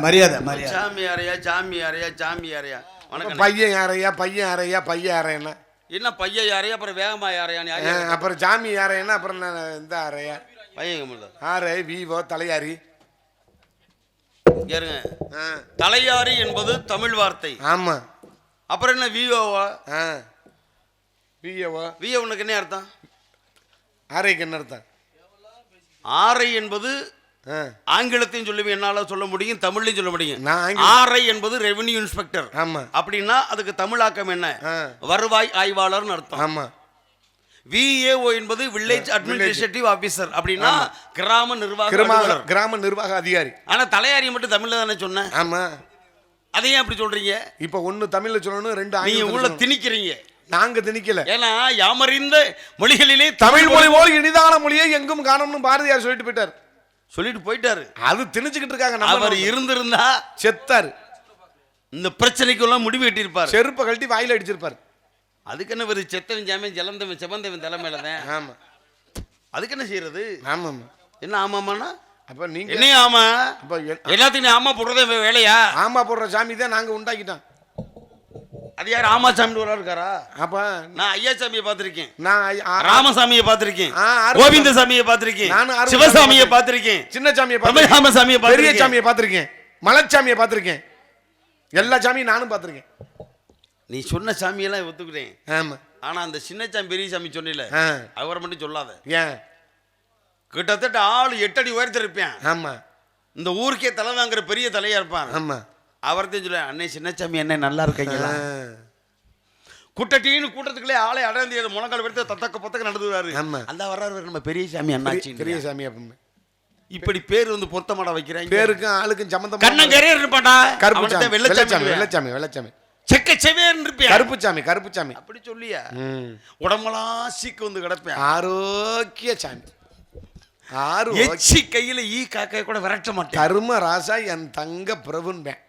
மரியாதை மரியாதை. சாமி அறையா சாமி அறையா சாமி அறையா. வணக்கம் பையன் யாரையா பையன் யாரையா பையன் யாரையா என்ன? பையன் யாரையா அப்புறம் வேகமா யாரையா அப்புறம் ஜாமி யாரையா அப்புறம் இந்த அறையா பையன் ஆரை விவோ தலையாரி. கேருங்க தலையாரி என்பது தமிழ் வார்த்தை. ஆமா. அப்புறம் என்ன விஓவா ஆ. விஓ உனக்கு என்ன அர்த்தம்? ஆரைக்கு என்ன அர்த்தம்? ஆரை என்பது ஆங்கிலத்தையும் சொல்லி என்னால சொல்ல முடியும் தமிழ்லையும் சொல்ல முடியும். நான் ஆங்கிலம் ஆரை என்பது ரெவென்யூ இன்ஸ்பெக்டர் ஆமா. அப்படின்னா அதுக்கு தமிழாக்கம் என்ன? வருவாய் ஆய்வாளர்னு அர்த்தம். ஆமா. விஏஓ என்பது வில்லேஜ் அட்மினிஸ்ட்ரேட்டிவ் ஆபீசர் அப்படின்னா கிராம நிர்வாக கிராம நிர்வாக அதிகாரி. ஆனா தலையாரி மட்டும் தமிழ்ல தானே சொன்னேன் ஆமா. அதையே அப்படி சொல்றீங்க? இப்ப ஒண்ணு தமிழ்ல சொல்லணும் ரெண்டு நீங்க உள்ள. திணிக்கிறீங்க. நாங்க திணிக்கல. ஏன்னா யாமறிந்த மொழிகளிலே தமிழ் மொழி போல் இனிதான மொழியை எங்கும் காணும்னு பாரதியார் சொல்லிட்டு போயிட்டார். சொல்லிட்டு போயிட்டாரு. அது திணிச்சுக்கிட்டு இருக்காங்க அவர் இருந்திருந்தா செத்தாரு. இந்த பிரச்சனைக்கெல்லாம் முடிவு எட்டியிருப்பாரு செருப்பை கழட்டி வாயில அடிச்சிருப்பாரு. அதுக்கு என்ன ஒரு செத்தவன் ஜாமியன் ஜலந்தவன் செவந்தவன் தலைமையில தான் ஆமா. அதுக்கு என்ன செய்யறது? ஆமா என்ன ஆமாமாண்ணா அப்ப நீங்க என்னையும் ஆமா? அப்ப எ- எல்லாத்தையும் நீ ஆமா போடுறதே வேலையா? ஆமா போடுற சாமி தான் நாங்க உண்டாக்கிட்டோம். அது யார் ஆமா சாமி ஒரு இருக்காரா? அப்ப நான் ஐயா சாமியை பார்த்திருக்கேன். நான் ராமசாமியை பார்த்திருக்கேன். கோவிந்த சாமியை பார்த்திருக்கேன். ஆறு- சிவசாமியை பார்த்திருக்கேன். சின்ன சாமியை பிரம்மசாமி சாமியை பெரிய. சாமியை பார்த்திருக்கேன். மலைச்சாமியை பார்த்திருக்கேன். எல்லா சாமியும் நானும் பார்த்திருக்கேன். நீ சொன்ன சாமியெல்லாம் ஒத்துக்கிட்டேன் ஆமா. ஆனா அந்த சின்ன சாமி பெரிய சாமி சொன்னில. அவரை மட்டும் சொல்லாத. ஏன்? கிட்டத்தட்ட ஆள் எட்டடி உயரத்தில் இருப்பேன். ஆமா. இந்த ஊருக்கே தலை வாங்குற பெரிய தலையா இருப்பான். ஆமா. அவர்த்தையும் சொல்ல அண்ணே சின்னச்சாமி என்ன நல்லா இருக்கீங்களா. குட்டட்டின்னு கூட்டத்துக்குள்ளே ஆளை அடர்ந்து முழங்கால் எடுத்து தத்தக்க பத்தக்க நடந்துவாரு. அந்த வர்றாரு நம்ம பெரிய சாமி அண்ணாச்சி பெரிய சாமி அப்ப இப்படி பேர் வந்து பொருத்தமாட வைக்கிறாங்க. பேருக்கும் ஆளுக்கும் சம்பந்தம் கண்ணன் கரையர் இருப்பான்டா. கருப்பு அவன்கிட்ட சாமி வெள்ளச்சாமி வெள்ளச்சாமி? வெள்ளச்சாமி செக்க செவேர்னு இருப்பியா? கருப்பு சாமி கருப்பு சாமி. அப்படி சொல்லியா. உடம்பெல்லாம் சீக்கு வந்து கிடப்பேன். ஆரோக்கிய சாமி. ஆறு எச்சி கையில ஈ காக்கை கூட விரட்ட மாட்டேன். கரும ராசா என் தங்க பிரபுன்பேன்.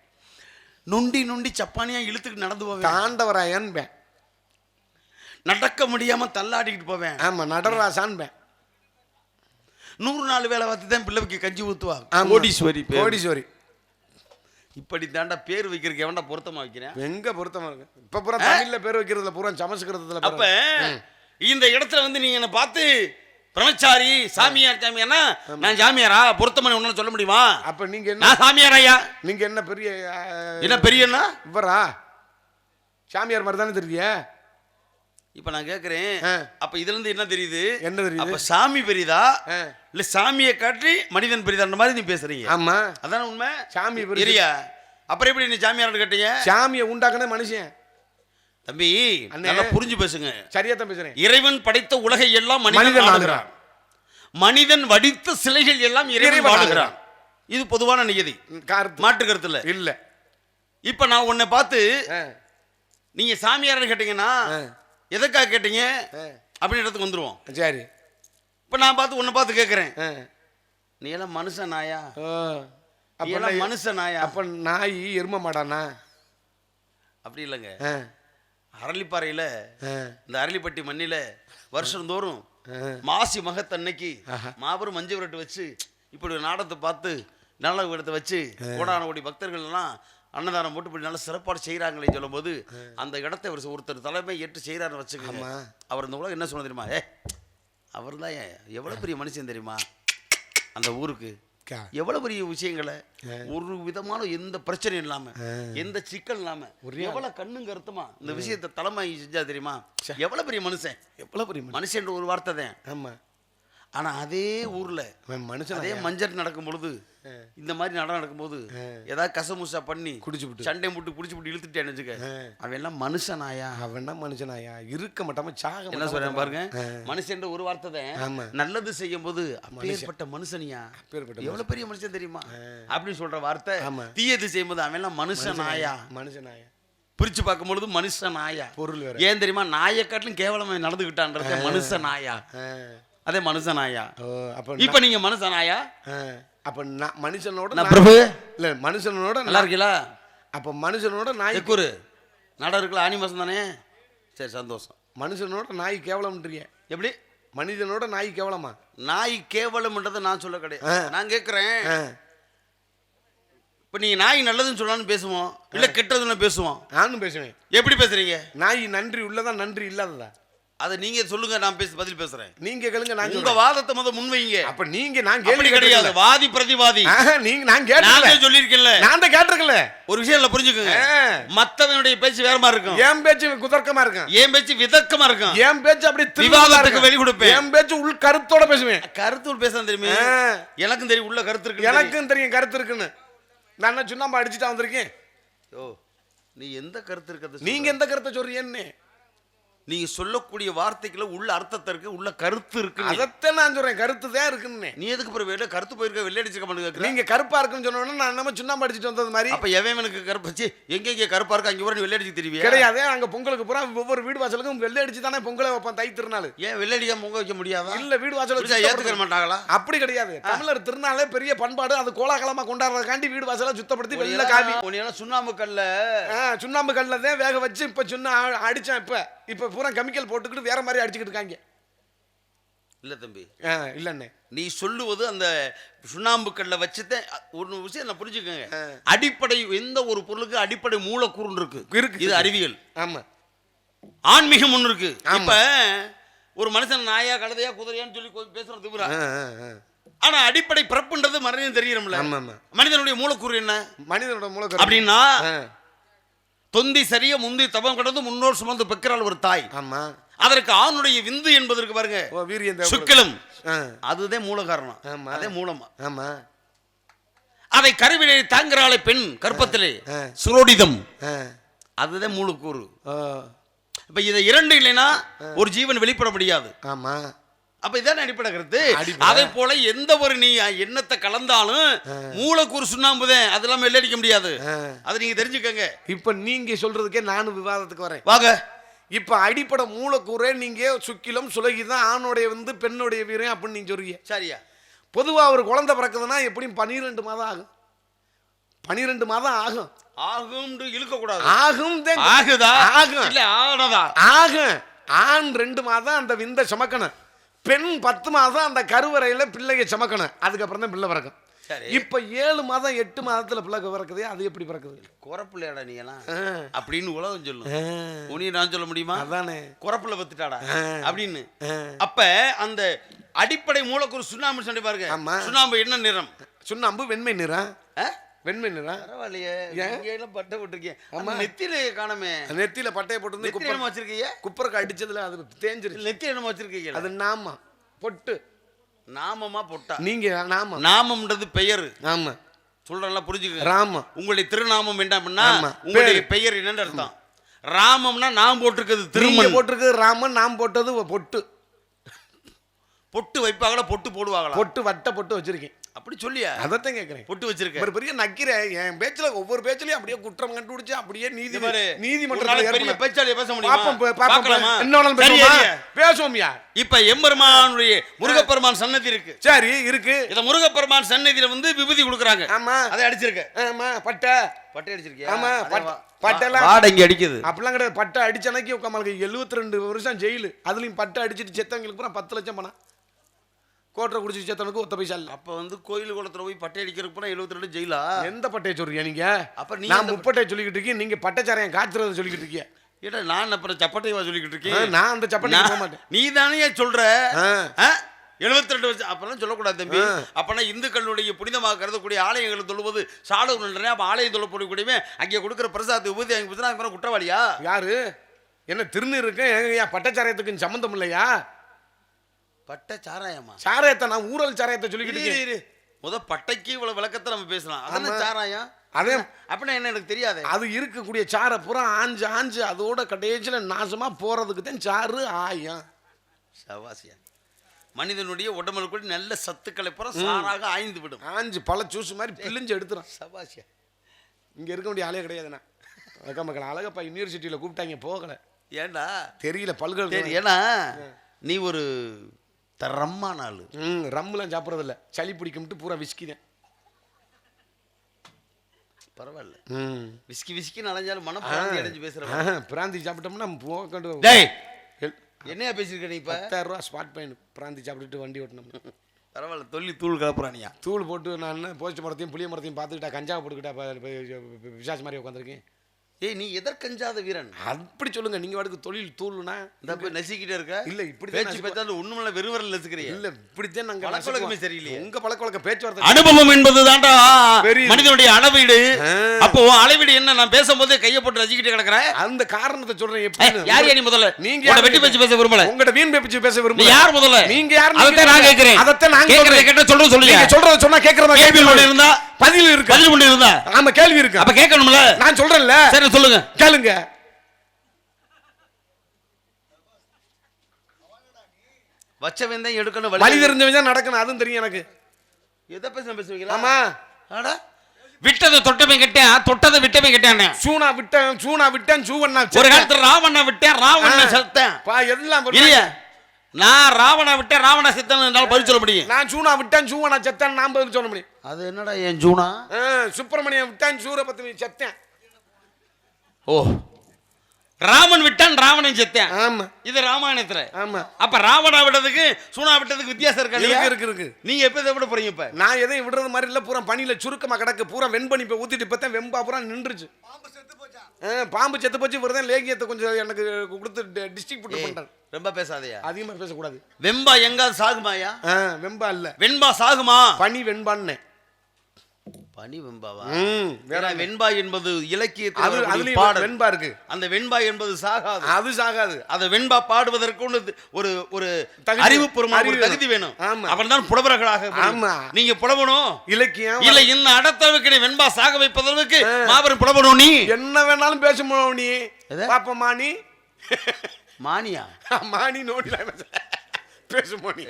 நொண்டி நொண்டி சப்பானியா இழுத்துட்டு நடந்து போவேன். தாண்டவராயன்பேன் நடக்க முடியாம தள்ளாடிக்கிட்டு போவேன். ஆமா நடராசான்பேன் நூறு நாள் வேலை பார்த்து தான் பிள்ளைக்கு கஞ்சி ஊத்துவா. ஆமா. கோடீஸ்வரி பேர். கோடீஸ்வரி. இப்படி தாண்டா பேர் வைக்கிறதுக்கு எவன்டா பொருத்தமா வைக்கிறேன்? எங்க பொருத்தமா இருக்கு? இப்ப பூரா தமிழ்ல பேர் வைக்கிறதுல பூரா சமஸ்கிருதத்துல அப்ப இந்த இடத்துல வந்து நீங்க என்ன பார்த்து பிரம்மச்சாரி சாமியார் சாமியார்னா நான் சாமியாரா? பொருத்தமான ஒண்ணு சொல்ல முடியுமா? அப்ப நீங்க என்ன நான் சாமியார் ஐயா? நீங்க என்ன பெரிய என்ன பெரியண்ணா இவரா? சாமியார் மாதிரி தானே தெரிய இப்ப நான் கேக்குறேன். அப்ப இதுல இருந்து என்ன தெரியுது? என்ன தெரியுது? அப்ப சாமி பெரியதா. இல்ல சாமியை காட்டி மனிதன் பெரியதான்ற மாதிரி நீ பேசுறீங்க. ஆமா. அதான உண்மை? சாமி பெரிய பெரியா அப்புறம் எப்படி நீ சாமியார் கேட்டீங்க? சாமியை உண்டாக்குன மனுஷன். தம்பி. நல்லா புரிஞ்சு பேசுங்க. சரியா தான் பேசுறேன். இறைவன் படைத்த உலகை எல்லாம் மனிதன் ஆளுகிறான். மனிதன் வடித்த சிலைகள் எல்லாம் இறைவன் வாழுகிறான் இது பொதுவான நியதி. மாற்று கருத்துல. இல்ல. இப்ப நான் உன்னை பார்த்து நீங்க சாமியார் கேட்டீங்கன்னா ஆ, எதுக்காக கேட்டீங்க? ஆ. அப்படின்றதுக்கு வந்துருவோம். சரி. இப்ப நான் பார்த்து உன்னை பார்த்து கேட்கறேன். நீ எல்லாம் மனுஷன் நாயா? அப்ப மனுஷன் நாயா? அப்ப நாய் எரும மாடானா அப்படி இல்லைங்க. அரளிப்பாறையில இந்த அரளிப்பட்டி மண்ணில வருஷந்தோறும். மாசி மகத்தன்னைக்கு. மாபெரும் மஞ்சள் விரட்டு வச்சு இப்படி ஒரு நாடகத்தை பார்த்து நல்ல விடத்தை வச்சு கோடான கோடி பக்தர்கள் எல்லாம் அன்னதானம் போட்டு இப்படி நல்ல சிறப்பாடு செய்கிறாங்களே சொல்லும்போது அந்த இடத்தை அவர் ஒருத்தர் தலைமை ஏற்று செய்கிறாருன்னு வச்சுக்கோங்க. ஆமா. அவர் இந்த உலகம் என்ன சொன்ன தெரியுமா? ஏ அவர் தான் எவ்வளோ பெரிய மனுஷன் தெரியுமா? அந்த ஊருக்கு. எவ்வளவு பெரிய விஷயங்களை? ஒரு விதமான எந்த பிரச்சனையும் இல்லாம எந்த சிக்கல் இல்லாம எவ்வளவு கண்ணும் கருத்துமா? இந்த விஷயத்தை தலைமை செஞ்சா தெரியுமா? எவ்வளவு பெரிய மனுஷன்? எவ்வளவு பெரிய மனுஷன்? மனுஷன்ற ஒரு வார்த்தை தான். ஆமா. ஆனா அதே ஊர்ல மனுஷன் அதே மஞ்சள் நடக்கும் பொழுது இந்த மாதிரி நடனம் நடக்கும்போது ஏதாவது கசமுசா பண்ணி குடிச்சுப்புட்டு. சண்டை முட்டு புடிச்சு புட்டு இழுத்துட்டேன்னு வச்சுக்க அவன் எல்லாம் மனுஷனாயா? அவன் மனுஷனாயா? இருக்க மாட்டாம சாக என்ன சொல்றேன் பாருங்க? மனுஷன்ற ஒரு வார்த்தை தான். நல்லது செய்யும் போது அப்பேற்பட்ட மனுஷனியா? அப்பேற்பட்ட எவ்வளவு பெரிய மனுஷன் தெரியுமா? அப்படின்னு சொல்ற வார்த்தை. தீயது செய்யும்போது அவன் எல்லாம் மனுஷனாயா? மனுஷனாயா? பிரிச்சு பார்க்கும்பொழுது மனுஷ நாயா பொருள் ஏன் தெரியுமா? நாயை காட்டிலும் கேவலமா நடந்துகிட்டான்றது மனுஷ நாயா. அதே மனுஷ நாயா இப்ப நீங்க மனுஷ நாயா அப்ப நான் மனுஷனோட பிரபு. இல்ல மனுஷனோட நல்லா இருக்கீங்களா அப்ப மனுஷனோட நாய் எக்கூரு நட இருக்குல்ல ஆனி மாசம் தானே? சரி சந்தோஷம். மனுஷனோட நாய் கேவலம்ன்றீங்க. எப்படி? மனிதனோட நாய் கேவலமா? நாய் கேவலம்ன்றதை நான் சொல்ல. கிடையாது. நான் கேட்குறேன் இப்போ நீங்க நாய் நல்லதுன்னு சொன்னாலும் பேசுவோம். இல்ல கெட்டதுன்னு பேசுவோம். நானும் பேசுவேன். எப்படி பேசுறீங்க? நாய் நன்றி உள்ளதா நன்றி இல்லாததா? அதை நீங்க சொல்லுங்க நான் பேசி பதில் பேசுறேன். நீங்க கேளுங்க நான் உங்க. வாதத்தை முத முன்வைங்க. அப்ப நீங்க நான் கேள்வி கிடையாது. வாதி பிரதிவாதி. நீங்க நான் கேட்டல நான் சொல்லியிருக்கேன்ல. நான் தான் கேட்டிருக்கல ஒரு விஷயம் இல்ல புரிஞ்சுக்கோங்க. மத்தவனுடைய பேச்சு வேற மாதிரி இருக்கும். என் பேச்சு குதர்க்கமா இருக்கும். என் பேச்சு விதக்கமா இருக்கும். என் பேச்சு அப்படி விவாதத்துக்கு வெளி கொடுப்பேன். என் பேச்சு உள் கருத்தோட பேசுவேன். கருத்து பேச தெரியுமே. எனக்கும் தெரியும் உள்ள கருத்து இருக்கு எனக்கும் தெரியும் கருத்து இருக்குன்னு. நான் என்ன சுண்ணாம்பு அடிச்சுட்டா வந்திருக்கேன்? ஓ நீ எந்த கருத்து இருக்கிறது நீங்க எந்த கருத்தை சொல்றீங்கன்னு. நீங்க சொல்லக்கூடிய வார்த்தைக்குள்ள உள்ள அர்த்தத்தை இருக்கு உள்ள கருத்து இருக்கு அதைத்தான் நான் சொல்றேன். கருத்து தான் இருக்குன்னு. நீ எதுக்கு அப்புறம் வெளில கருத்து போயிருக்க வெள்ளை அடிச்சுக்க மாட்டேங்க நீங்க கருப்பா இருக்குன்னு சொன்னோன்னா நான் நம்ம சுண்ணாம்பு அடிச்சுட்டு வந்தது மாதிரி. அப்ப எவனுக்கு கருப்பச்சு எங்க எங்க கருப்பா இருக்கு அங்க நீ வெள்ளை அடிச்சு தெரிவியா? கிடையாது அங்க பொங்கலுக்கு பூரா ஒவ்வொரு வீடு வாசலுக்கும் வெள்ளை அடிச்சு தானே பொங்கலை வைப்பான் தை திருநாள். ஏன் வெள்ளை அடிக்காம பொங்க வைக்க முடியாதா? இல்ல வீடு வாசல? ஏத்துக்க மாட்டாங்களா? அப்படி கிடையாது. தமிழர் திருநாளே பெரிய பண்பாடு. அது கோலாகலமா கொண்டாடுறதுக்காண்டி வீடு வாசல சுத்தப்படுத்தி காவி. உன்னையெல்லாம் சுண்ணாம்பு கல்ல. சுண்ணாம்பு கல்ல தான் வேக வச்சு இப்ப சுண்ணா அடிச்சேன் இப்ப. இப்ப பூரா கெமிக்கல் போட்டுக்கிட்டு வேற மாதிரி அடிச்சுக்கிட்டு இருக்காங்க. இல்ல தம்பி. ஆ, இல்லண்ணே. நீ சொல்லுவது அந்த சுண்ணாம்பு கல்ல வச்சுதான் ஒரு விஷயம் நான் புரிஞ்சுக்கோங்க. அடிப்படை எந்த ஒரு பொருளுக்கு அடிப்படை மூலக்கூறு இருக்கு. இருக்கு. இது அறிவியல். ஆமா. ஆன்மீகம் ஒண்ணு இருக்கு. இப்ப ஒரு மனுஷன் நாயா கழுதையா குதிரையான்னு சொல்லி பேசுறது ஆ. ஆனா அடிப்படை பிறப்புன்றது மனிதன் ஆமா மனிதனுடைய மூலக்கூறு என்ன? மனிதனோட மூல அப்படின்னா தொந்தி சரிய முந்தி தபம் கடந்து முன்னோர் சுமந்து பெக்கிறாள் ஒரு தாய். ஆமா. அதற்கு ஆணுடைய விந்து என்பதற்கு பாருங்க வீரியம். சுக்கிலம். அதுதான் மூல காரணம். அதே மூலமா. ஆமா. அதை கருவிலே தாங்கிறாளே பெண் கற்பத்திலே. சுரோடிதம். அதுதான் மூலக்கூறு. இப்ப இதை இரண்டு இல்லைன்னா ஒரு ஜீவன் வெளிப்பட முடியாது. ஆமா. அப்ப இதான அடிப்படை கருத்து. அதே போல எந்த ஒரு நீ எண்ணத்தை கலந்தாலும் மூலக்கூறு சுண்ணாம்புதேன் அதெல்லாம் வெள்ளடிக்க முடியாது. அதை நீங்க தெரிஞ்சுக்கங்க. இப்ப நீங்க சொல்றதுக்கே நானும் விவாதத்துக்கு வரேன். வாங்க. இப்ப அடிப்படை மூலக்கூறே நீங்க சுக்கிலம் சுலகி தான் ஆணுடைய வந்து பெண்ணுடைய வீரம் அப்படின்னு நீங்க சொல்றீங்க. சரியா. பொதுவா ஒரு குழந்தை பிறக்குதுன்னா எப்படியும் பன்னிரெண்டு மாதம் ஆகும். பன்னிரெண்டு மாதம் ஆகும். ஆகும் இழுக்க கூடாது ஆகும் ஆகுதா? ஆகும். இல்ல ஆனதா? ஆகும். ஆண் ரெண்டு மாதம் அந்த விந்தை சுமக்கணும். பெண் பத்து மாதம் அந்த கருவறையில பிள்ளைய சுமக்கணும். அதுக்கப்புறம் தான் பிள்ளை பிறக்கும். இப்ப ஏழு மாதம் எட்டு மாதத்துல பிள்ளை பிறக்குது. அது எப்படி பிறக்குது? குறப்பிள்ளையாடா நீ எல்லாம். அப்படின்னு உலகம் சொல்லும். உனிய நான் சொல்ல முடியுமா? அதானே. குறப்புல பத்துட்டாடா. அப்படின்னு. அப்ப அந்த அடிப்படை மூலக்கூறு சுண்ணாம்பு சொல்லி பாருங்க. சுண்ணாம்பு என்ன நிறம்? சுண்ணாம்பு வெண்மை நிறம். ஆ? வெண்மை நிறம் பரவாயில்லையே எல்லாம் பட்டை போட்டிருக்கேன் ஆமா. நெத்தியில காணமே. நெத்தியில பட்டையை போட்டு குப்பர் என்னமா வச்சிருக்கீங்க? குப்பருக்கு அடிச்சதுல அது தேஞ்சிருச்சு. நெத்தியில என்னமா வச்சிருக்கீங்க? அது நாம பொட்டு. நாமமா பொட்டா. நீங்க நாம நாமம்ன்றது பெயர். ஆமா. சொல்றேன்ல புரிஞ்சுக்க ராம உங்களுடைய திருநாமம் என்ன அப்படின்னா. உங்களுடைய பெயர் என்னன்னு அர்த்தம். ராமம்னா நான் போட்டிருக்கிறது நீங்க திருமணம். போட்டிருக்கு ராமன் நாம் போட்டது பொட்டு. பொட்டு வைப்பாங்களா? பொட்டு போடுவாங்களா? பொட்டு வட்ட பொட்டு வச்சிருக்கேன். அப்படி சொல்லியா? அதைத்தான் கேக்குறேன். பொட்டு வச்சிருக்க. ஒரு பெரிய நக்கிற என் பேச்சுல ஒவ்வொரு பேச்சுலயும் அப்படியே குற்றம் கண்டுபிடிச்சு அப்படியே நீதி நீதிமன்றத்துல பெரிய பேச்சாளியை பேச முடியுமா? ஐயா. பேசுவோம்யா. இப்ப எம்பெருமானுடைய முருகப்பெருமான் சன்னதி இருக்கு. சரி இருக்கு. இந்த முருகப்பெருமான் சன்னதியில வந்து விபூதி கொடுக்குறாங்க. ஆமா. அதை அடிச்சிருக்க. ஆமா பட்டை. பட்டை அடிச்சிருக்கியா? ஆமா, அதே பட்டை- வா- பட்டைலாம் வாடை இங்க அடிக்குது. அப்படிலாம் கிடையாது. பட்டை அடிச்சனைக்கு உட்காமலுக்கு எழுபத்தி ரெண்டு வருஷம் ஜெயிலு. அதுலயும் பட்டை அடிச்சிட்டு செத்தவங்களுக்கு பத்து லட்சம் பணம். கோட்டரை குடிச்சு செத்தவனுக்கு ஒத்த பைசா இல்ல. அப்ப வந்து கோயில் குளத்துல போய் பட்டை அடிக்கிறதுக்கு போனா எழுபத்தி ரெண்டு ஜெயிலா? எந்த பட்டையை சொல்றீங்க நீங்க? அப்ப நீ நான் முப்பட்டை சொல்லிக்கிட்டு இருக்கீங்க நீங்க பட்டைச்சாரையம் காய்ச்சறத சொல்லிக்கிட்டு இருக்கீங்க. ஏடா நான் அப்புறம் சப்பட்டைவா சொல்லிக்கிட்டு இருக்கேன்? நான் அந்த சப்பட்டைக்கு போக மாட்டேன். நீ தானே சொல்ற. எழுபத்தி ரெண்டு வருஷம் அப்பெல்லாம் சொல்லக்கூடாது தம்பி. அப்பனா இந்துக்களுடைய புனிதமாக கருதக்கூடிய ஆலயங்களை தொழுவது சாலவு நின்றேன் அப்ப ஆலயம் தொழப்படக்கூடியவன் அங்கே கொடுக்குற பிரசாத் உபதி அங்கே குற்றவாளியா? யாரு? என்ன திருநீருக்கு ஏங்க பட்டச்சாராயத்துக்கு சம்மந்தம் இல்லையா? பட்டை சாராயமா? சாராயத்தை நான் ஊழல் சாராயத்தை சொல்லிக்கிட்டு. முத பட்டைக்கு இவ்வளவு விளக்கத்தை நம்ம பேசலாம். அதானே. சாராயம்? அதே அப்படின்னா என்ன எனக்கு தெரியாதே? அது இருக்கக்கூடிய சாரை பூரா ஆஞ்சு ஆஞ்சு. அதோட கடைசியில நாசமா போறதுக்கு தான் சாறு ஆயம். சவாசியா. மனிதனுடைய உடம்புல கூட நல்ல சத்துக்களை பூரா சாராக ஆய்ந்து விடும். ஆஞ்சு பல ஜூஸ் மாதிரி பிழிஞ்சு எடுத்துரும். சவாசியா. இங்க இருக்க வேண்டிய ஆளே கிடையாதுண்ணா அக்கா மக்கள். அழகப்பா யூனிவர்சிட்டியில கூப்பிட்டாங்க போகல. ஏண்டா? தெரியல பல்கலை ஏன்னா நீ ஒரு தரமான ஆளு ம் ரம்முலாம் சாப்பிட்றது இல்ல சளி பிடிக்கும்ட்டு பூரா விஸ்கி தான் பரவாயில்ல. ம். விஸ்கி விஸ்கி அலைஞ்சாலும் மனம் பிராந்தி அடைஞ்சு ஆஹா, பிராந்தி சாப்பிட்டோம்னா போகண்டு டேய்! என்னையா பேசியிருக்க நீ இப்ப? பத்தாயிரம் ரூபா ஸ்பாட் பயன் பிராந்தி சாப்பிட்டுட்டு வண்டி ஓட்டணும் பரவாயில்ல தொல்லி தூள் கலப்புறானியா. தூள் போட்டு நான் போஸ்ட் மரத்தையும் புளிய மரத்தையும் பார்த்துக்கிட்டா கஞ்சா போட்டுக்கிட்டா விசாஸ் மாதிரி உட்காந்துருக்கேன். ஏய் நீ எதற்கஞ்சாத வீரன்? அப்படி சொல்லுங்க. நீங்க வாட்டுக்கு தொழில் தூள்னா இந்த போய் நசிக்கிட்டே இருக்க. இல்ல, இப்படிதான் பேச்சு பேச்சாலும் ஒண்ணுமில்ல வெறுவரில் நசுக்கிறிய. இல்ல இப்படித்தான் நாங்க பழக்க வழக்கமே நசுக்குவோம். சரியில்லையே. உங்க பழக்க வழக்க பேச்சுவார்த்தை அனுபவம் என்பது தாண்டா. பெரிய- மனிதனுடைய அளவீடு. அப்போ அளவீடு என்ன? நான் பேசும்போது கையை போட்டு ரசிக்கிட்டு கிடக்குறேன் அந்த காரணத்தை சொல்றேன் எப்படி யார் நீ முதல்ல? நீங்க? வெட்டி பேச்சு பேச விரும்பல. உங்கட வீண் பேச்சு பேச விரும்பல. யார் முதல்ல? நீங்க யாரு அதைத்தான் நான் கேட்கிறேன். அதத்தான் நான் சொல்றேன். கேட்ட சொல்றது சொல்லுங்க சொல்றத சொன்னா கேக்குறதா கேள்வி இருந்தா பதில் இருக்கு? பதில் ஒண்ணு இருந்தா ஆமா கேள்வி இருக்கு? அப்ப கேட்கணும்ல. நான் சொல்றேன்ல. சரி சொல்லுங்க. கேளுங்க. வச்சவன் தான் எடுக்கணும் வழி தெரிஞ்சவன் தான் நடக்கணும் அதுவும் தெரியும் எனக்கு. எதை பேச பேசுவீங்களா? ஆமா. ஆடா. விட்டதை தொட்டவன் கிட்டேன் தொட்டதை விட்டவன் கிட்டேன் சூனா விட்டேன் சூனா விட்டேன் சூவண்ணா ஒரு காலத்துல ராவண விட்டேன் ராவண செத்தேன். பா எல்லாம். இல்லையா நான் ராவண விட்டேன் ராவண செத்தன் என்னால பதில் சொல்ல முடியும். நான் சூனா விட்டேன் சூவனா செத்தேன் நான் பதில் சொல்ல முடியும். அது என்னடா என் ஆ, சுப்பிரமணியம் விட்டேன் சூரபத்மி செத்தேன். ஓ. ராமன் விட்டான் ராவணன் செத்தேன். ஆமா. இது ராமாயணத்துல. ஆமா. அப்ப ராவணா விட்டதுக்கு சூனா விட்டதுக்கு வித்தியாசம் இருக்கா? இருக்கு இருக்கு இருக்கு. நீங்க எப்ப இதை விட போறீங்க இப்ப? நான் எதையும் விடுறது மாதிரி இல்ல பூரா பனியில சுருக்கமா கிடக்கு. பூரா வெண்பனி இப்ப ஊத்திட்டு இப்பதான் வெம்பா பூரா நின்றுச்சு. ஆ, பாம்பு செத்து போச்சு இவர்தான் லேகியத்தை கொஞ்சம் எனக்கு கொடுத்து டிஸ்ட்ரிக்ட் பண்றாரு ரொம்ப பேசாதயா? அதிகமா பேசக்கூடாது. வெம்பா எங்காவது சாகுமாயா ஆ, வெம்பா இல்ல. வெண்பா சாகுமா? பனி வெண்பான்னு. பனி வெம்பாவா? ம், வேற வெண்பா என்பது இலக்கியத்தில் பாடல். வெண்பா இருக்கு. அந்த வெண்பா என்பது சாகாது. அது சாகாது. அத வெண்பா பாடுவதற்கு ஒரு ஒரு அறிவு தகுதி வேணும். அப்புறம் தான் புலவர்களாக. ஆமா. நீங்க புலவணும் இலக்கியம். இல்ல இந்த அடத்தளவுக்கு நீ வெண்பா சாக வைப்பதற்கு மாபெரும் புலவணும் நீ. என்ன வேணாலும் பேச முடியும் நீ? பாப்பமா நீ மானியா மாணி நோடி பேசுமோ நீ.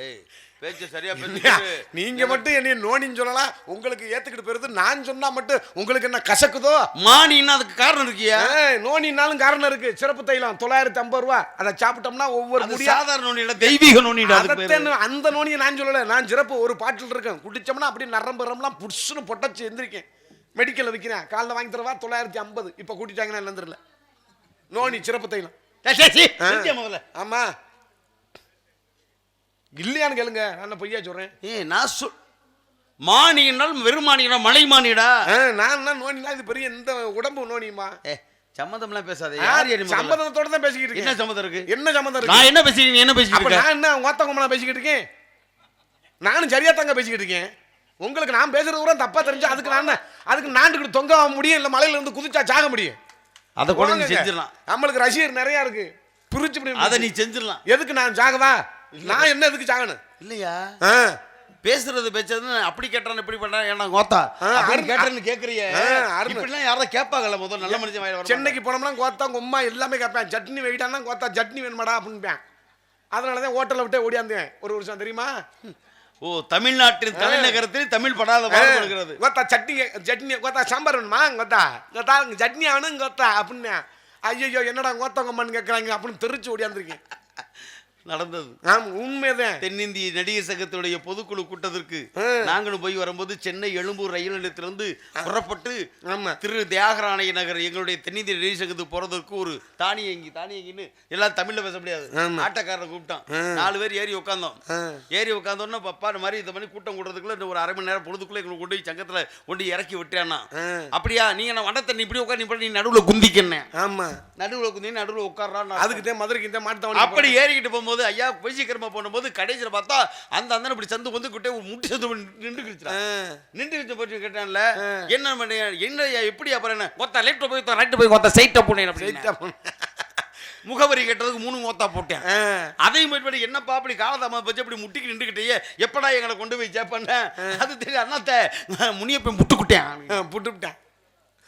பேச்சு சரியா பேசு நீங்க மட்டும் என்னைய நோனின்னு சொல்லலாம் உங்களுக்கு ஏத்துக்கிட்டு போயிருது நான் சொன்னா மட்டும் உங்களுக்கு என்ன கசக்குதோ? மானின்னா அதுக்கு காரணம் இருக்கியா? ஏய், நோனினாலும் காரணம் இருக்கு. சிறப்பு தைலம் தொள்ளாயிரத்தி ஐம்பது ரூபா. அதை சாப்பிட்டோம்னா ஒவ்வொரு சாதாரண நோனிடா தெய்வீக. அதத்தான் அந்த நோனியை நான் சொல்லல. நான் சிறப்பு ஒரு பாட்டில் இருக்கேன். குடிச்சோம்னா அப்படியே நரம்பு புடிச்சுன்னு பொட்டச்சு எந்திரிக்கேன். மெடிக்கல்ல விற்கிறேன் காலைல வாங்கி தரவா? தொள்ளாயிரத்தி ஐம்பது. இப்போ கூட்டிட்டாங்கன்னா தெரியல. நோனி சிறப்பு தைலம். முதல்ல? ஆமா. இல்லையான்னு கேளுங்க. நான் பொய்யா சொல்றேன்? ஏய் நான் சொல் மானியினால் வெறும் மானியடா மலை மானியடா நான் என்ன நோனினா இது பெரிய இந்த உடம்பு நோனியுமா? ஏ சம்மந்தம்லாம் பேசாத. யார்? சம்மந்தத்தோட தான் பேசிக்கிட்டு என்ன இருக்கேன் சம்மந்தம் இருக்கு? என்ன சம்மந்தம் இருக்கு? நான் என்ன பேசிக்கிறேன் நீ என்ன பேசிக்கிட்டு நான் என்ன ஓத்த கும்பலா பேசிக்கிட்டு இருக்கேன்? நானும் சரியா தாங்க பேசிக்கிட்டு இருக்கேன். உங்களுக்கு நான் பேசுறது கூட தப்பா தெரிஞ்சா அதுக்கு நான் என்ன? அதுக்கு நாண்டுக்கிட்டு தொங்க முடியும் இல்ல மலையில இருந்து குதிச்சா சாக முடியும். அதை கூட. செஞ்சிடலாம். நம்மளுக்கு ரசிகர் நிறைய இருக்கு. பிரிச்சு அதை நீ செஞ்சிடலாம். எதுக்கு நான் சாகவா? நான் என்ன எதுக்கு சாகணும் இல்லையா? பேசுறது பேசுறது அப்படி கேட்டான் இப்படி பண்றான். ஏன்னா கோத்தா அருண் கேட்டேன்னு கேக்குறிய. இப்படிலாம் யாராவது கேட்பாங்கல்ல முதல்ல நல்ல மனுஷன் வாயில சென்னைக்கு போனோம்னா கோத்தா உம்மா எல்லாமே கேட்பேன். சட்னி வெயிட்டானா கோத்தா சட்னி வேணுமாடா அப்படின்பேன். அதனால தான் ஹோட்டலில் விட்டே ஓடியாந்தேன். ஒரு வருஷம் தெரியுமா? ஓ தமிழ்நாட்டின் தலைநகரத்தில் தமிழ் படாத பாடுபடுகிறது கோத்தா சட்னி சட்னி கோத்தா சாம்பார் வேணுமா கோத்தா? கோத்தா சட்னி ஆகணும் கோத்தா அப்படின்னு ஐயோ என்னடா கோத்தவங்கம்மான்னு கேட்குறாங்க அப்படின்னு தெரிச்சு ஓடியாந்துருக்கேன். நடந்தது. ஆமா உண்மைதான். தென்னிந்திய நடிகர் சங்கத்துடைய பொதுக்குழு கூட்டத்திற்கு. நாங்களும் போய் வரும்போது சென்னை எழும்பூர் ரயில் நிலையத்திலிருந்து புறப்பட்டு ஆமா. திரு தியாகராணய நகர் எங்களுடைய தென்னிந்திய நடிகர் சங்கத்துக்கு போறதற்கு ஒரு தானியங்கி தானியங்கின்னு எல்லாம் தமிழ்ல பேச முடியாது. ஆட்டக்காரரை கூப்பிட்டான். நாலு பேர் ஏறி உட்காந்தோம். ஏறி உட்காந்தோன்னா பப்பா இந்த மாதிரி இந்த மாதிரி கூட்டம் கூடுறதுக்குள்ள ஒரு அரை மணி நேரம் பொழுதுக்குள்ள எங்களுக்கு கொண்டு போய் சங்கத்துல கொண்டு இறக்கி விட்டானா. அப்படியா? நீங்க நான் வண்டத்தை நீ இப்படி உட்கார் நீ இப்படி நீ நடுவுல குந்திக்கண்ணேன் ஆமா. நடுவுல குந்தி நடுவுல உட்கார்றான் அதுக்கு தான் மதுரைக்கு இந்த மாட்டு அப்படி ஏறிக்கிட்டு போகும்போது ஐயா பொய்சிக்கிறமா போகும்போது கடைசியில் பார்த்தா அந்த அந்தன இப்படி சந்து வந்து கிட்டே முட்டி சந்து நின்றுக்கிடுச்சு நின்று போட்டு கேட்டான்ல என்ன பண்ண என்ன ஐயா, எப்படி அப்புறம் என்ன? கொத்தா லெஃப்ட் போய் ரைட்டு போய் கொத்தா சைட்டா போனேன் அப்படின்னு முகவரி கேட்டதுக்கு மூணு மொத்தா போட்டேன். அதையும் போய் பண்ணி என்னப்பா அப்படி காலதாம பச்சு அப்படி முட்டிக்கு நின்றுக்கிட்டே எப்படா எங்களை கொண்டு போய் சேப்பண்ண அது தெரியும் அண்ணாத்த முனியப்பன் புட்டுக்கிட்டேன் புட்டுவிட்டேன்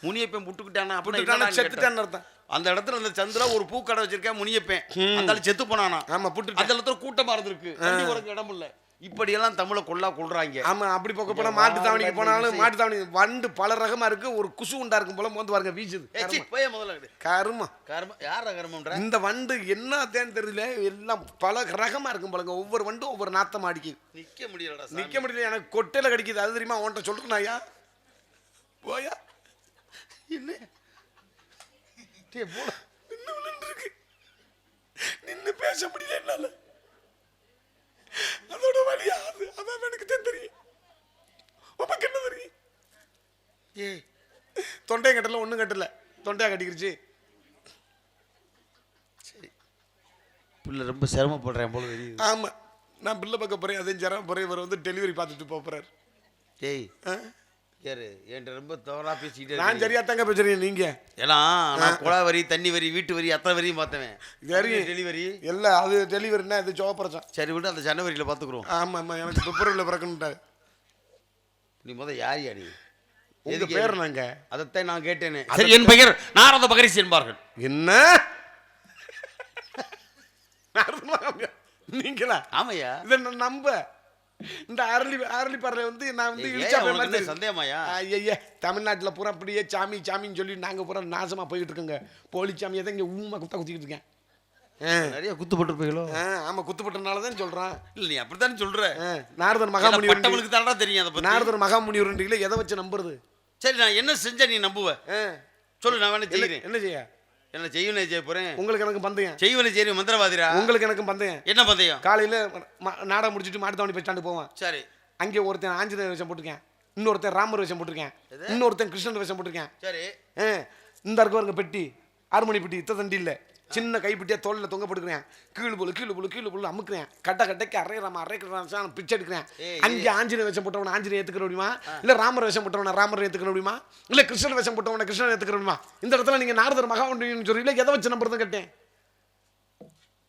முனியப்பன் புட்டுக்கிட்டானா அப்படி செத்துட்டான்னு அர்த்தம். அந்த இடத்துல அந்த சந்திரா ஒரு பூக்கடை வச்சிருக்கேன் முனியப்பேன். அந்த செத்து போனானா? ஆமா புட்டுட்டேன். அந்த இடத்துல கூட்டமா இருந்திருக்கு. வரக்கு இடம் இல்ல. இப்படி எல்லாம் தமிழ கொள்ளா கொள்றாங்க ஆமா அப்படி பக்கம் போனா மாட்டு தாவணிக்கு போனாலும் மாட்டு தாவணி வண்டு பல ரகமா இருக்கு. ஒரு குசு உண்டா இருக்கும் போல வந்து பாருங்க வீசுது. போய் முதல்ல. கருமா கர்ம யார கர்மம்ன்ற? இந்த வண்டு என்னத்தேன்னு தெரியல. எல்லாம் பல ரகமா இருக்கும் போலங்க ஒவ்வொரு வண்டும் ஒவ்வொரு நாத்தம் அடிக்குது நிக்க முடியலடா. நிக்க முடியல. எனக்கு கொட்டையில கடிக்குது. அது தெரியுமா? உன்கிட்ட சொல்றேன் ஐயா. போயா. என்ன? டேய், போடா. நின்னு நின்னு பேச முடியல என்னால. அதோட வழி அது அதான் எனக்கு தான் தெரியும். உனக்கு என்ன தெரியும்? ஏய் தொண்டையும் கட்டல ஒண்ணும் கட்டல. தொண்டையா கட்டிக்கிருச்சு. பிள்ளை ரொம்ப சிரமப்படுறேன் போல தெரியுது. ஆமா. நான் பிள்ளை பார்க்க போறேன் அதே ஜரம் போறேன் இவர் வந்து டெலிவரி பார்த்துட்டு போப் போறாரு. ஏய் ஆ? யாரு என்கிட்ட ரொம்ப தவறா பேசிக்கிட்டே நான் சரியா தாங்க பேசுறீங்க நீங்க? ஏன்னா நான் குழா வரி தண்ணி வரி வீட்டு வரி அத்தனை வரியும் பார்த்தவன். சரி. டெலிவரி இல்ல அது டெலிவரினா இது சோப்பரச்சம் சரி விட்டு அந்த ஜனவரியில் பார்த்துக்குறோம் ஆமா ஆமா எனக்கு பிப்ரவரியில் பிறக்கணுட்டாரு நீ முத யார் யா நீ? உங்க எதுக்கு பேர் நாங்க அதைத்தான் நான் கேட்டேனே. சரி என் பெயர் நாரத பகரிசி என்பார்கள். என்ன? நீங்களா? ஆமையா? இதை நான் நம்ப. இந்த அரளி அரளி பறவை வந்து நான் வந்து இழிச்சா போய் மாதிரி சந்தேகமாயா? ஐயா தமிழ்நாட்டுல பூரா அப்படியே சாமி சாமின்னு சொல்லி நாங்க பூரா நாசமா போயிட்டு இருக்கோங்க. போலி சாமியை தான் இங்க ஊமா குத்தா குத்திக்கிட்டு இருக்கேன். நிறைய குத்து போட்டுருப்பீங்களோ? ஆ, ஆமா குத்துப்பட்டனால தான் சொல்றான். இல்ல நீ அப்படித்தானே சொல்ற? ஆ, நாரதன் ஏன்னா மகாமுனிவர் பட்டவனுக்கு தானடா தெரியும் அதை பத்தி. நாரதன் மகாமுனிவர் எதை வச்சு நம்புறது? சரி நான் என்ன செஞ்சா நீ நம்புவ? ஆ. சொல்லு நான் வேணா என்ன செய்ய? என்ன செய்வனே செய்ய போறேன்? உங்களுக்கு எனக்கு பந்தயம். செய்வனே செய்ய மந்திரவாதிரா? உங்களுக்கு எனக்கு பந்தயம். என்ன பந்தயம்? காலையில நாடகம் முடிச்சிட்டு மாட்டுத்தாவணி பஸ் போவேன். சரி. அங்கே ஒருத்தன் ஆஞ்சநேயர் வேஷம் போட்டிருக்கேன். இன்னொருத்தன் ராமர் வேஷம் போட்டிருக்கேன். இன்னொருத்தன் கிருஷ்ணன் வேஷம் போட்டிருக்கேன். சரி. இந்த இருக்க பெட்டி ஆறு மணி பெட்டி. இத்த தண்டி இல்லை சின்ன கைப்பிட்டியா தோல்ல தொங்க போட்டுக்கிறேன். கீழு போல கீழு போல கீழு போல அமுக்குறேன். கட்ட கட்டைக்கு அரையறாம அரைக்கிறான் பிச்சை எடுக்கிறேன். அங்கே ஆஞ்சநேய வேஷம் போட்டவன ஆஞ்சநேய ஏத்துக்கிற முடியுமா? இல்ல ராமர் வேஷம் போட்டவன ராமர் ஏத்துக்கிற முடியுமா? இல்ல கிருஷ்ணன் வேஷம் போட்டவன கிருஷ்ணன் ஏத்துக்கிற முடியுமா? இந்த இடத்துல நீங்க நாரதர் மகாவண்டின்னு சொல்றீங்களா எதை வச்சு நம்புறதும் கேட்டேன்?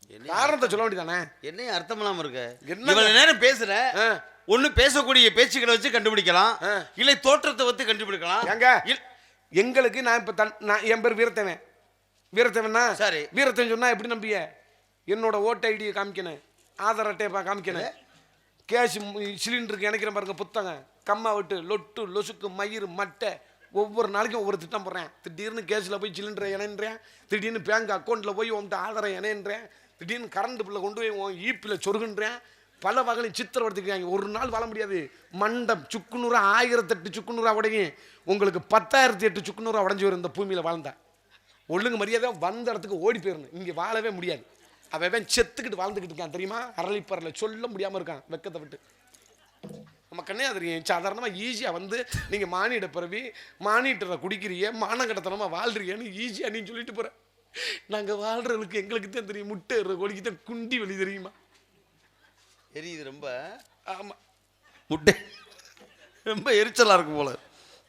என்ன காரணத்தை சொல்ல வேண்டியதானே? என்ன அர்த்தம் இல்லாம இருக்க? இவ்வளவு நேரம் பேசுற. ஆ. ஒண்ணு பேசக்கூடிய பேச்சுக்களை வச்சு கண்டுபிடிக்கலாம். இல்லை தோற்றத்தை வச்சு கண்டுபிடிக்கலாம். எங்களுக்கு நான் இப்ப நான் என் பேர் வீரத்தேவன். வீரத்தேவன்னா? சரி. வீரத்தேவன் சொன்னா எப்படி நம்பிய? என்னோட ஓட்டு ஐடியை காமிக்கணும் ஆதார் அட்டையை காமிக்கணும் கேஷ் சிலிண்டருக்கு இணைக்கிறேன் பாருங்க புத்தகம். கம்மா விட்டு லொட்டு லொசுக்கு மயிர் மட்டை. ஒவ்வொரு நாளைக்கும் ஒவ்வொரு திட்டம் போடுறேன். திடீர்னு கேஸில் போய் சிலிண்டரை இணைன்றேன். திடீர்னு பேங்க் அக்கௌண்ட்டில் போய் உன்கிட்ட ஆதாரம் இணைன்றேன். திடீர்னு கரண்ட் பில்லை கொண்டு போய் உன் ஈப்பில் சொருகுன்றேன். பல வகையிலும் சித்திரவடுத்திக்கிறாங்க ஒரு நாள் வாழ முடியாது. மண்டம் சுக்குநூறா ஆயிரத்தெட்டு சுக்குநூறா உடையும் உங்களுக்கு பத்தாயிரத்தி எட்டு சுக்குநூறா உடஞ்சி வரும் இந்த பூமியில் வாழ்ந்தா. ஒழுங்கு மரியாதை வந்த இடத்துக்கு ஓடி போயிடணும் இங்கே வாழவே முடியாது. அவன் செத்துக்கிட்டு வாழ்ந்துக்கிட்டு இருக்கான். தெரியுமா? அரளிப்பறல சொல்ல முடியாமல் இருக்கான் வெக்கத்தை விட்டு. நம்ம கண்ணே தெரியும். சாதாரணமாக ஈஸியாக வந்து நீங்கள் மானிட பிறவி மானிட்டரை குடிக்கிறிய மானங்கடத்தனமாக வாழ்றீங்கன்னு ஈஸியாக நீ சொல்லிட்டு போகிற நாங்கள் வாழ்றதுக்கு எங்களுக்கு தான் தெரியும். முட்டை கோழிக்கு தான் குண்டி வழி தெரியுமா? தெரியுது ரொம்ப. ஆமாம் முட்டை. ரொம்ப எரிச்சலா இருக்கும் போல.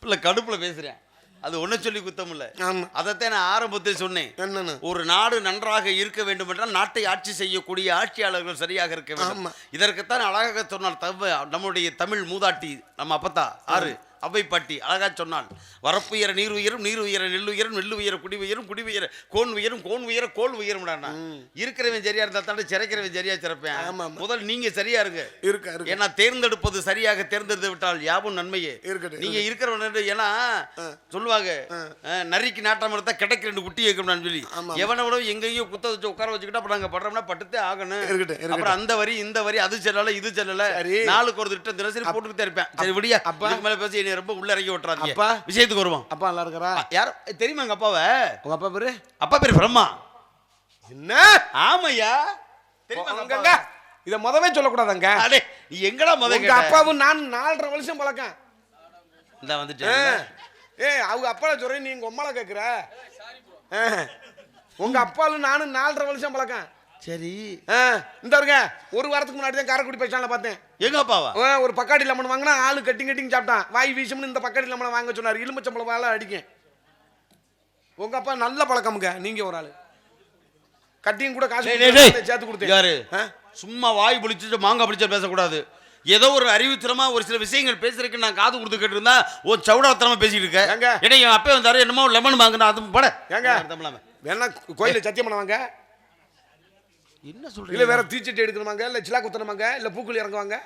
பிள்ளை கடுப்புல பேசுறேன். அது ஒன்ன சொல்லி குத்தம் இல்ல. அதைத்தான் நான் ஆரம்பத்தில் சொன்னேன். என்னன்னு? ஒரு நாடு நன்றாக இருக்க வேண்டும் என்றால் நாட்டை ஆட்சி செய்யக்கூடிய ஆட்சியாளர்கள் சரியாக இருக்க வேண்டும். இதற்குத்தான் அழகாக சொன்னால் தவ நம்முடைய தமிழ் மூதாட்டி நம்ம அப்பத்தா ஆறு. அவை பாட்டி அழகா சொன்னாள் வரப்பு உயர நீர் உயரும் நீர் உயர நெல் உயரும் நெல் உயர குடி உயரும் குடி உயர கோன் உயரும் கோன் உயர கோல் உயரும்டாண்ணா இருக்கிறவன் சரியா இருந்தா தானே சிறைக்கிறவன் சரியா சிறப்பேன். முதல் நீங்க சரியா இருங்க. இருக்கா ஏன்னா தேர்ந்தெடுப்பது சரியாக தேர்ந்தெடுத்து விட்டால் யாவும் நன்மையே. இருக்கட்டும், நீங்க இருக்கிறவன் ஏன்னா சொல்லுவாங்க நரிக்கு நாட்டம் எடுத்தா கிடைக்க ரெண்டு குட்டி வைக்கணும்னு சொல்லி. எவனை விட எங்கேயோ குத்த வச்சு உட்கார வச்சுக்கிட்டா அப்புறம் நாங்க படுறோம்னா பட்டுத்தே ஆகணும். அப்புறம் அந்த வரி இந்த வரி அது செல்லல இது செல்லல. நாளுக்கு ஒரு திட்டம் தினசரி போட்டுக்கிட்டே இருப்பேன். சரி விடியா. அப்பா. மேல பேசி என்னை ரொம்ப உள்ள இறக்கி விட்டுறாதீங்க அப்பா. விஷயத்துக்கு வருவோம். அப்பா நல்லா இருக்கிறா யார்? தெரியுமா எங்க அப்பாவை? உங்க அப்பா பேரு? அப்பா பேர் பிரம்மா. என்ன? ஆமையா? தெரியுமா? இத முதவே சொல்லக்கூடாதுங்க அடே நீ எங்கடா முத அப்பாவும் நான் நாலரை வருஷம் பழக்கம். இந்த ஆ. வந்துட்டேன் ஏய் அவங்க அப்பால சொல்றேன் நீ உங்க அம்மால கேக்குற? ஆ. உங்க அப்பாலும் நானும் நாலரை வருஷம் பழக்கம். சரி. இந்த இருங்க. ஒரு வாரத்துக்கு முன்னாடி தான் காரைக்குடி ஸ்டாண்ட்ல பார்த்தேன். எங்க அப்பாவா? ஒரு பக்காடி லெமன் வாங்கினா ஆளு கட்டிங் கட்டிங் சாப்பிட்டான். வாய் வீசும்னு இந்த பக்காடி லெமனை வாங்க சொன்னார். எலுமிச்சம்பளம் வாழ அடிக்கும் உங்க அப்பா நல்ல பழக்கமுங்க. நீங்க ஒரு ஆளு. கட்டியும் கூட காசு. கொடுத்து சேர்த்து கொடுத்தேன். யாரு? சும்மா வாய் பிடிச்சிட்டு மாங்காய் பிடிச்சா பேசக்கூடாது. ஏதோ ஒரு அறிவுத்திறமா ஒரு சில விஷயங்கள் பேசுறதுக்கு நான் காது கொடுத்து கேட்டு இருந்தா ஒரு சவுடாத்தனமா பேசிட்டு ஏங்க? இருக்கேன் இடையே என் அப்பா வந்தாரு என்னமோ லெமன் வாங்கினா அது பட. ஏங்க? வேணா கோயில சத்தியம் பண்ணுவாங்க என்ன இல்ல சொல்றீங்க? வேற தீச்சட்டி எடுக்கணுமாங்க? இல்ல சிலா குத்தணுமாங்க? இல்ல பூக்குழி இறங்குவாங்க?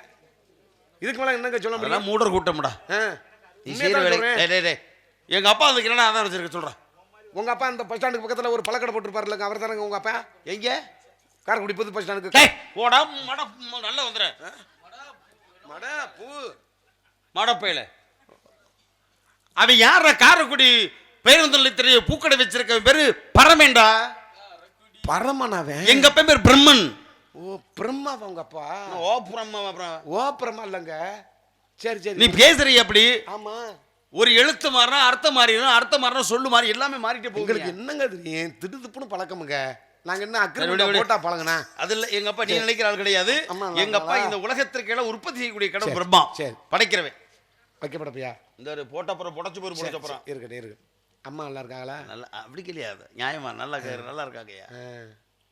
இதுக்கு மேல என்னங்க சொல்ல அதெல்லாம் மூடர் கூட்டம்டா. எங்க அப்பா அதுக்கு என்ன அதான் வச்சிருக்க சொல்றேன் உங்க அப்பா அந்த பஸ் ஸ்டாண்டுக்கு பக்கத்துல ஒரு பழக்கடை போட்டுருப்பாருலங்க அவர் தானங்க உங்க அப்பா? எங்க? காரைக்குடி புது பஸ் ஸ்டாண்டுக்கு. போடா மட நல்லா வந்துற மட பூ. மடப்பையில. அவன் யார காரக்குடி பேருந்துல தெரிய பூக்கடை வச்சிருக்க பேரு பரமேண்டா? பரமனாவன் எங்க அப்பா பேர் பிரம்மன். ஓ பிரம்மா உங்க அப்பா? ஓ பிரம்மா. அப்புறம் ஓ பிரம்மா இல்லைங்க. சரி நீ சரி பேசுறீ அப்படி. ஆமா. ஒரு எழுத்து மாறினா அர்த்தம் மாறிடும் அர்த்தம் மாறினா சொல்லு மாறி எல்லாமே மாறிட்டே உங்களுக்கு போகுது என்னங்க தெரியும் திடு திப்புன்னு பழக்கமுங்க. நாங்க என்ன விடு. போட்டா பழகனா? அது இல்ல எங்க அப்பா நீ நினைக்கிற ஆள் கிடையாது. எங்க அப்பா. இந்த உலகத்திற்கு எல்லாம் உற்பத்தி செய்யக்கூடிய கடவுள் பிரம்மா. சரி. படைக்கிறவன். வைக்கப்படப்பையா இந்த ஒரு போட்டப்புறம் புடச்சு போய் புடச்சப்புறம் இருக்கட்டும் இருக்கு அம்மா நல்லா இருக்காங்களா? நல்லா அப்படி கிடையாது நியாயமா? நல்லா நல்லா இருக்காங்கய்யா.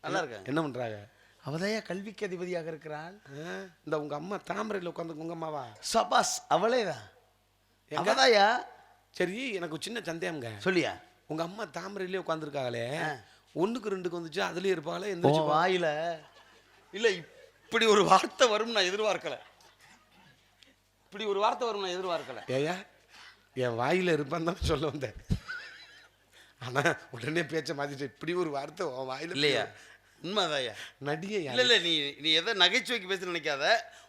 நல்லா இருக்காங்க. என்ன பண்றாங்க? அவதையா கல்விக்கு அதிபதியாக இருக்கிறாள். இந்த உங்க அம்மா தாமரையில் உட்காந்து உங்க அம்மாவா? சபாஸ் அவளேதான் அவதாயா சரி எனக்கு சின்ன சந்தேகம்ங்க. சொல்லியா? உங்க அம்மா தாமரையிலே உட்காந்துருக்காங்களே ஒண்ணுக்கு ரெண்டுக்கு வந்துச்சு? அதுலயே இருப்பாங்களே போ- வாயில. இல்ல இப்படி ஒரு வார்த்தை வரும் நான் எதிர்பார்க்கல. இப்படி ஒரு வார்த்தை வரும் நான் எதிர்பார்க்கல. ஏயா என் வாயில இருப்பான்னு தான் சொல்ல வந்தேன். ஆனா உடனே பேச்ச மாத்திட்டு இப்படி ஒரு வார்த்தை உன் வாயில இல்லையா? உண்மைதாயா? நடிகை இல்ல இல்ல நீ நீ எதை நகைச்சுவைக்கு பேச நினைக்காத.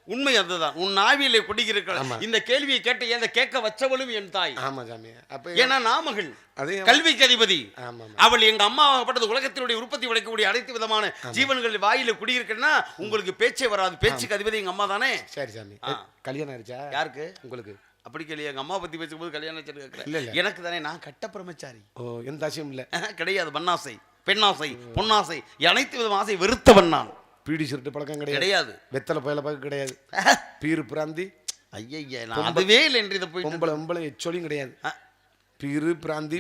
உண்மை அதுதான். உன் நாவிலே குடிக்கிற ஆமா. இந்த கேள்வியை கேட்டு ஏன் கேட்க வச்சவளும் என் தாய். ஆமா சாமி. அப்ப ஏன்னா நாமகள் அதே கல்விக்கு அதிபதி. அவள் எங்க அம்மாவாகப்பட்டது உலகத்தினுடைய உற்பத்தி உடைக்கக்கூடிய அனைத்து விதமான ஜீவன்கள் வாயில குடியிருக்குன்னா உங்களுக்கு பேச்சே வராது. பேச்சுக்கு அதிபதி எங்க அம்மா தானே? சரி சாமி. கல்யாணம் ஆயிடுச்சா யாருக்கு? உங்களுக்கு. அப்படி கேள்வி எங்க அம்மா பத்தி பேசும்போது கல்யாணம் வச்சிட்டு இல்ல. எனக்கு தானே நான் கட்ட பிரம்மச்சாரி. ஓ எந்த ஆசையும் இல்ல. கிடையாது மண்ணாசை பெண்ணாசை பொன்னாசை அனைத்து விதம் ஆசை வெறுத்தவன் நான். பீடி சுருட்டு பழக்கம் கிடையாது. கிடையாது. வெத்தலை பயல பழக்கம் கிடையாது. Beer brandy. ஐயா நான் அதுவே இல்லை என்று இதை போயிட்டு பொம்பளை பொம்பளை எச்சொலியும் கிடையாது. பீரு பிராந்தி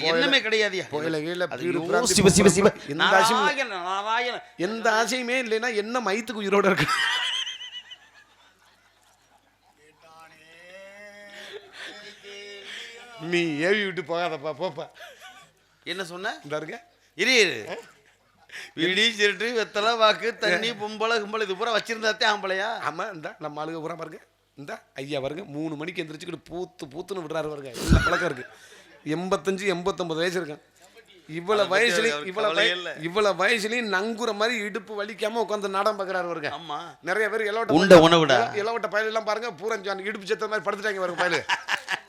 எண்ணமே கிடையாதுயா. போயில கீழ பீரு பிராந்தி சிவ, சிவ, சிவ. எந்த ஆசையும். எந்த இல்லைன்னா என்ன மயத்துக்கு உயிரோட இருக்கு? நீ ஏவி விட்டு போகாதப்பா போப்பா. என்ன சொன்ன? இந்த இருக்க. இரு விடி சிரட்டு வெத்தலை வாக்கு தண்ணி பொம்பளை கும்பளை இது பூரா வச்சிருந்தாத்தே ஆம்பளையா? ஆமா இந்த நம்ம ஆளுக பூரா பாருங்க. இந்த ஐயா பாருங்க மூணு மணிக்கு எந்திரிச்சுக்கிட்டு பூத்து பூத்துன்னு விடுறாரு பாருங்க. இந்த பழக்கம் இருக்கு. எண்பத்தஞ்சு எண்பத்தொன்பது வயசு இருக்கு. இவ்வளவு வயசுலயும் இவ்வளவு. இவ்வளவு வயசுலயும் நங்குற மாதிரி இடுப்பு வலிக்காம உட்காந்து நாடகம் பாக்குறாரு பாருங்க. ஆமா. நிறைய பேர் இலவட்ட உண்ட உணவுடா. இலவட்ட பயல் எல்லாம் பாருங்க பூரா ஜான் இடுப்பு செத்த மாதிரி படுத்துட்டாங்க பாருங்க பயலு.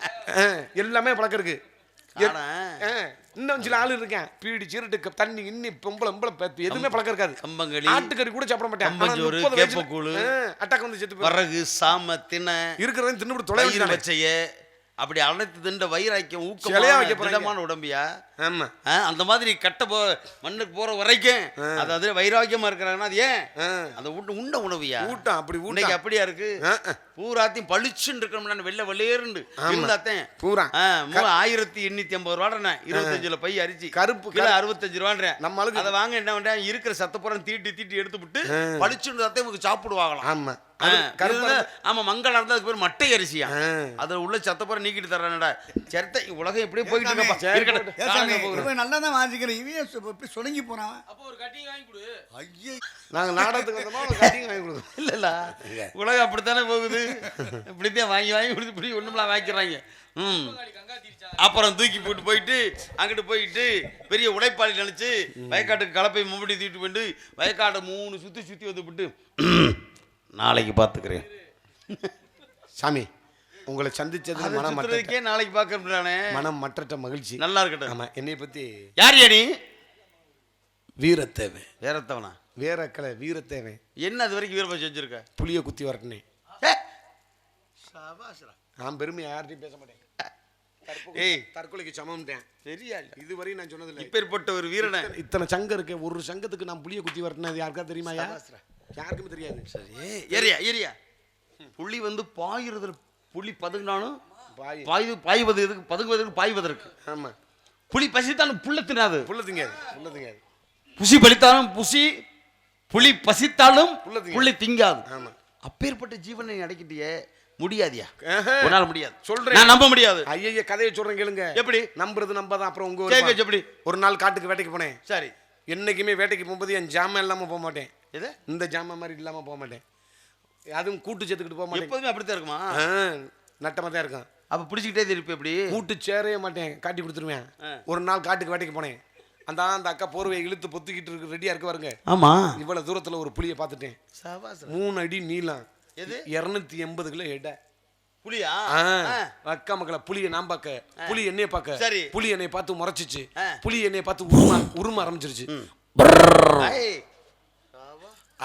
எல்லாமே பழக்கம் இருக்கு. இன்னும் சில ஆளு இருக்கேன். பீடி சீரட்டு தண்ணி இன்னி பொம்பளை பொம்பளை பேத்து எதுவுமே பழக்கம் இருக்காது. கம்பங்களி ஆட்டுக்கறி கூட சாப்பிட மாட்டேன். ஆனா கம்பஞ்சோறு, 30 வயசுல- கேப்பக்கூழு. ஆ, அட்டாக் வந்து செத்து வரகு சாம திணை இருக்கிறவன் தின்னு தொலை வச்சைய அப்படி அனைத்து திண்ட வைராக்கியம் போறாங்க. திடமான உடம்பியா? ஆமா. அந்த மாதிரி கட்ட போ மண்ணுக்கு போற வரைக்கும் அது அது வைராக்கியமா இருக்கிறாங்கன்னா அது ஏன். அந்த உண்ட உண்ட உணவியா? ஊட்டம் அப்படி இன்னைக்கு அப்படியா இருக்கு. பூராத்தையும் பளிச்சுன்னு இருக்கணும்னா வெள்ளை வெள்ளையேறுண்டு இருந்தாத்தேன். பூரா. ஆயிரத்தி எண்ணூத்தி ஐம்பது ரூபாடுறேன் இருபத்தஞ்சுல பை அரிசி கருப்பு, கிலோ. அறுபத்தஞ்சு ரூபான்றேன். நம்ம ஆளுக்கு- அதை வாங்க என்ன பண்றேன்? இருக்கிற சத்தப்புறம் தீட்டி தீட்டி எடுத்து விட்டு பளிச்சுன்னு இவங்க சாப்பிடுவாங்களாம். ஆமா. ஆமா மங்களம் இருந்தா அதுக்கு பேர் மட்டை அரிசியா. அதுல உள்ள சத்தப்புறம் நீக்கிட்டு தர்றானடா. சரித்த உலகம் எப்படியே போயிட்டு இருக்கப்பா. நல்லா தான் வாசிக்கிறேன் இவன் சு- இப்படி சுணங்கி போறான்? அப்போ ஒரு கட்டிங் வாங்கி கொடு. ஐயே. நாங்க நாடகத்துக்கு வந்தோமா அவங்க கட்டிங் வாங்கி கொடுக்கோம் இல்ல இல்ல. உலகம் அப்படித்தானே போகுது? இப்படித்தான் வாங்கி வாங்கி கொடுத்து இப்படி ஒண்ணுமெல்லாம் வாங்கிக்கிறாங்க. ம். அப்புறம் தூக்கி போட்டு போயிட்டு அங்கிட்டு போயிட்டு பெரிய உழைப்பாளி நினைச்சு வயக்காட்டுக்கு கலப்பை மும்படி தூக்கிட்டு போயிட்டு வயக்காட்டை மூணு சுத்தி சுத்தி வந்து விட்டு நாளைக்கு பாத்துக்கிறேன். சாமி உங்களை சந்திச்சது மனம் மற்ற சுத்துறதுக்கே நாளைக்கு பாக்கிறேன் மனம் மற்றற்ற மகிழ்ச்சி. நல்லா இருக்கட்டும். ஆமா என்னை பத்தி யார் யாரி வீரத்தேவன். வேறத்தவனா வீரக்கலை வீரத்தேவன். என்ன அது வரைக்கும் வீரப்பா செஞ்சிருக்க? புளிய குத்தி வரட்டனே. நான் பெருமை யார்கிட்டயும் பேச மாட்டேன். ஏய். தற்கொலைக்கு சமம்ட்டேன் சரியா இதுவரையும் நான் சொன்னதில்லை. இப்பேற்பட்ட ஒரு வீரனை. இத்தனை சங்கம் இருக்கு. ஒரு சங்கத்துக்கு நான் புளிய குத்தி வரட்டினது யாருக்கா தெரியுமா யாருக்குமே தெரியாது. சரி ஏரியா ஏரியா புலி வந்து பாயுறதுல புலி பதுங்கினாலும் பாய். பாய்வு பாய்வது எதுக்கு பதுங்குவதற்கு பாய்வதற்கு. ஆமா. புலி பசித்தாலும் புல்ல தின்னாது. புள்ள திங்காது புள்ள திங்காது. புசி பலித்தாலும் புசி புலி பசித்தாலும். புள்ளி திங்காது. ஆமா. அப்பேற்பட்ட ஜீவனை அடக்கிட்டியே முடியாதியா. உன்னால முடியாது. சொல்றேன். நான் நம்ப முடியாது. ஐய கதையை சொல்றேன் கேளுங்க. எப்படி? நம்புறது நம்பாதான் அப்புறம் உங்க. எப்படி? ஒரு நாள் காட்டுக்கு வேட்டைக்கு போனேன். சரி. என்னைக்குமே வேட்டைக்கு போகும்போது என் ஜாமான் இல்லாம போக மாட்டேன். எது? இந்த ஜாமான் மாதிரி இல்லாம போக மாட்டேன். அதுவும் கூட்டு சேர்த்துக்கிட்டு போக மாட்டேன். எப்போதுமே அப்படித்தான் இருக்குமா? ஆ, நட்டமா தான் இருக்கும். அப்ப பிடிச்சிக்கிட்டே திருப்பி எப்படி கூட்டு சேரவே மாட்டேன். காட்டி கொடுத்துருவேன். ஒரு நாள் காட்டுக்கு வேட்டைக்கு போனேன். அந்த அந்த அக்கா போர்வையை இழுத்து பொத்திக்கிட்டு இருக்கு ரெடியா இருக்க பாருங்க. ஆமா. இவ்வளவு தூரத்துல ஒரு புளியை பார்த்துட்டேன். மூணு அடி நீளம். எது? இருநூத்தி எண்பது கிலோ எடை. புலியா. அக்கா மக்களை புலியை நான் பார்க்க. புலி என்னைய பார்க்க. சரி. புலி என்னைய பார்த்து முறைச்சிச்சு. புலி என்னைய பார்த்து உரும உரும ஆரம்பிச்சிருச்சு.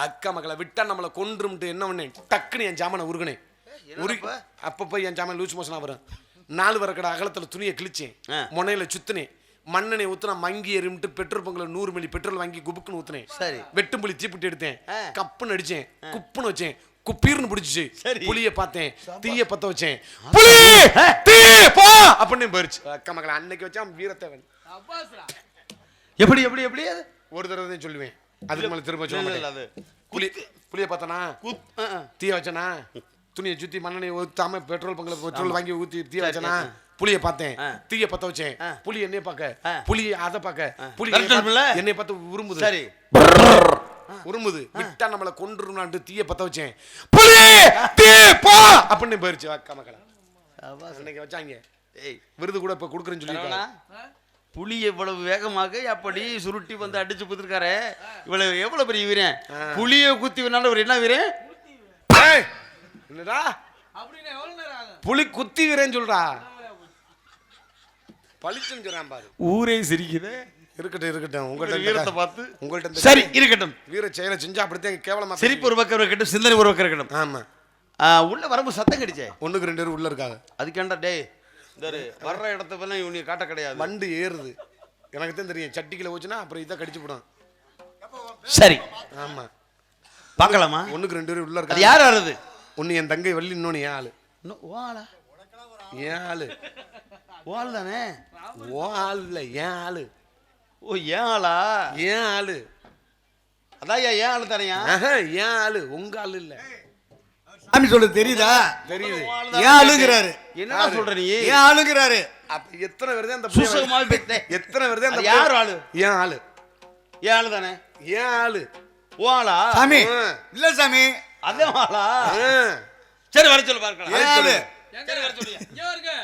அக்கா மக்களை விட்டா நம்மளை கொன்றும்ட்டு என்ன பண்ணேன் டக்குன்னு என் ஜாமனை உருகினேன் உரு என்னப்பா? அப்பப்போ என் ஜாமன் லூஸ் மோஷனா வரும். நாலு வரக்கடை அகலத்துல துணியை கிழிச்சேன். முனையில சுத்தினேன் மண்ணெண்ணை ஊத்துனா மங்கி எறிமிட்டு பெட்ரோல் பங்குல நூறு மில்லி பெட்ரோல் வாங்கி குபுக்குன்னு ஊத்துனேன். சரி. வெட்டும் புளி தீப்பிட்டு எடுத்தேன். கப்புன்னு அடிச்சேன். குப்புன்னு வச்சேன். குப்பீர்னு பிடிச்சிச்சு. சரி. புளிய பார்த்தேன். தீய பத்த வச்சேன். புலி தீ! போ! அப்படின்னு போயிருச்சு. அக்கா மக்களை அன்னைக்கு வச்சான் வீரத்தேவன். எப்படி எப்படி எப்படி ஒரு தடவை சொல்லுவேன். அதுக்கு மேல திரும்ப சொல்ல மாட்டேன். அது புலி புளிய பார்த்தனா. தீய வச்சனா? துணியை சுத்தி மண்ணெண்ணெய் ஊத்தாம பெட்ரோல் பங்குல பெட்ரோல் வாங்கி ஊத்தி தீய வச்சனா. புளிய பார்த்தேன். தீய பத்த வச்சேன். புலி என்னைய பார்க்க. புலி அத பார்க்க புலி விரட்டணும்ல? என்னைய பார்த்து உருமுது சரி. உருமுது விட்டா நம்மள கொன்றுனான்ட்டு தீய பத்த வச்சேன். புலி தீ போ! அப்படின்னு போயிருச்சு. மக்களா அன்னைக்கு வச்சாங்க. ஏய். விருது கூட இப்ப கொடுக்குறேன்னு சொல்லி புலி எவ்வளவு வேகமாக அப்படி சுருட்டி வந்து அடிச்சு புத்திருக்காரு இவ்வளவு எவ்வளவு பெரிய வீரன்? புலியை குத்தி வேணாலும் ஒரு என்ன வீரன்? என்னடா? புலி குத்தி வீரேன்னு சொல்றா. பளிச்சுன்னு சொல்றான் பாரு. ஊரே சிரிக்குது. இருக்கட்டும் இருக்கட்டும். உங்கள்ட்ட வீரத்தை பார்த்து உங்கள்ட்ட இந்த சரி இருக்கட்டும். வீர செயலை செஞ்சா அப்படித்தான் கேவலமா சிரிப்பு ஒரு பக்கம் இருக்கட்டும் சிந்தனை ஒரு பக்கம் இருக்கட்டும். ஆமா. உள்ள வரும்போது சத்தம் கிடைச்சே. ஒண்ணுக்கு ரெண்டு பேரும் உள்ள இருக்காங்க. அதுக்கேண்டா டேய்? ஒரு வர்ற இடத்த போல இவனுக்கு காட்ட கிடையாது. வண்டு ஏறுது. எனக்கு தான் தெரியும் சட்டிக்குள்ள போச்சுன்னா அப்புறம் இதை கடிச்சு போடும் சரி. ஆமா. பார்க்கலாமா? ஒண்ணுக்கு ரெண்டு பேரும் உள்ள அது இருக்காங்க. யார் வர்றது ஒண்ணு என் தங்கை வள்ளி இன்னொன்னு என் ஆளு. இன்னும் ஓ ஆளா? என் ஆளு. ஓ ஆள் தானே? ஓ ஆள் இல்ல என் ஆளு. ஓ ஏன் ஆளா? என் ஆளு. அதான் ஏன் ஏன் ஆளு தானையா? ஆஹா, என் ஆளு. உங்க ஆளு இல்ல. சாமி சொல்றது தெரியுதா? தெரியுது. ஏன் அழுகுறாரு? என்னடா சொல்ற நீ? ஏன் அழுகுறாரு? அப்ப எத்தனை பேர் தான் அந்த. எத்தனை பேர் தான் அந்த யார் ஆளு? என் ஆளு? ஏன் ஆளு தானே? என் ஆளு? ஓ ஆளா? சாமி ஆ. இல்ல சாமி. அதே ஆளா? ஆ. சரி வர சொல்லு பார்க்கலாம். ஏன் ஆளு? சரி வர சொல்லியா